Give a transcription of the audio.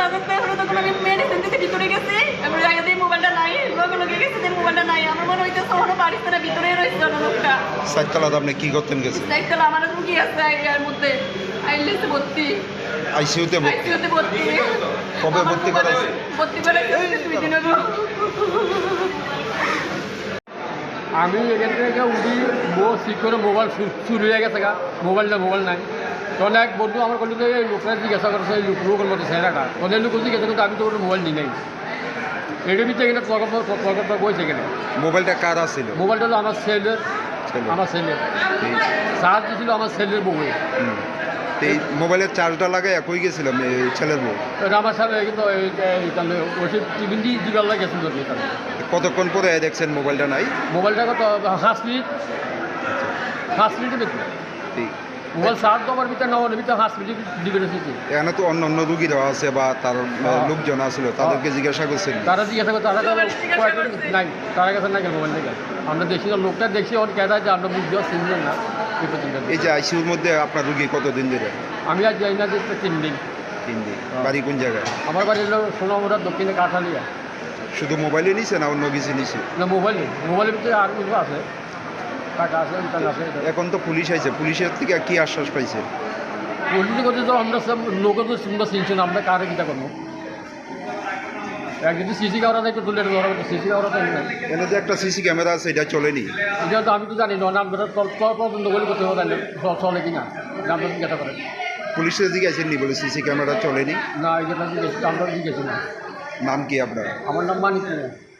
তারপর হলো তখন আমি মেডিসিন দিতে ভিতরে গেছি। আমি জায়গা দিয়ে মোবাইলটা নাই লোকে লোকে গেছে যে মোবাইলটা নাই আমার মনে হইতেছে ওখানে বাড়িতে না ভিতরেই রয়েছে অন্য লোকটা সাততলাতে আপনি কি করতেন গেছেন? সাইকেল আমার রুগী আছে এর মধ্যে আইলেছে ভর্তি। আইসিউতে ভর্তি? আইসিউতে ভর্তি। কবে ভর্তি করাইছে? ভর্তি করাইছে দুই দিন আগে আমি এখান থেকে উঠি বো ঠিক করে মোবাইল চুরি হয়ে গেছে গা। মোবাইল না মোবাইল নাই। তখন এক বন্ধু আমার করল এই লোকরা জিজ্ঞাসা করছে এই লোক লোকের মতো ছেলেটা ওদের লোক জিজ্ঞাসা করতে আমি তো কোনো মোবাইল নিই নাই এটার ভিতরে এখানে তর্ক বইছে এখানে মোবাইলটা কার আছিল? মোবাইলটা হলো আমার ছেলের। আমার ছেলের চার্জ দিয়েছিল আমার ছেলের বউয়ে এই মোবাইলের চার্জটা লাগাই একই গেছিলাম এই ছেলের বউ এটা আমার সাথে কিন্তু ওষুধ টিফিন দিয়ে দিবার লাগে গেছিল কতক্ষণ পরে দেখছেন মোবাইলটা নাই? মোবাইলটা কত পাঁচ মিনিট। পাঁচ মিনিটের ভিতরে ঠিক মোবাইল চার্জ দেওয়ার ভিতরে ভিতরে মিনিট দিবে রেখেছি এখানে তো অন্য অন্য রুগীরা আছে বা তার লোকজন আছিল তাদেরকে জিজ্ঞাসা করছেন। তারা জিজ্ঞাসা করে তারা নাই তারা কাছে নাই মোবাইল থেকে আমরা দেখছি না লোকটা দেখছি ওর কেদা যে আমরা বুঝতে চিনলেন না। এই এই যে আইসিউর মধ্যে আপনার রুগী কতদিন ধরে? আমি আর যাই না যে তিন দিন। তিন দিন। বাড়ি কোন জায়গায়? আমার বাড়ি হলো সোনামুড়া দক্ষিণে কাঠালিয়া। শুধু মোবাইলে নিছে না অন্য কিছু নিছে? না মোবাইলে মোবাইলের ভিতরে আর কিছু আছে টাকা আছে ইন্টারনেট আছে এখন তো পুলিশ আইছে পুলিশের থেকে কি আশ্বাস পাইছে? পরিচিতি করতে তো আমরা সব লোকের তো সুন্দর চিনছি না আমরা কারে কিটা করব? এক যদি সিসি ক্যামেরা একটু তুলে ধরা সিসি ক্যামেরা তো এখানে যে একটা সিসি ক্যামেরা আছে এটা চলেনি? এটা তো আমি তো জানি না আমরা পর্যন্ত বলে করতে হবে তাহলে। চলে কিনা? আমরা জিজ্ঞাসা করেন পুলিশের দিকে আইসেননি বলে সিসি ক্যামেরা চলেনি? না এটা জিজ্ঞেস আমরা জিজ্ঞেস না নাম কি আপনার? আমার নাম মানিক কুমার।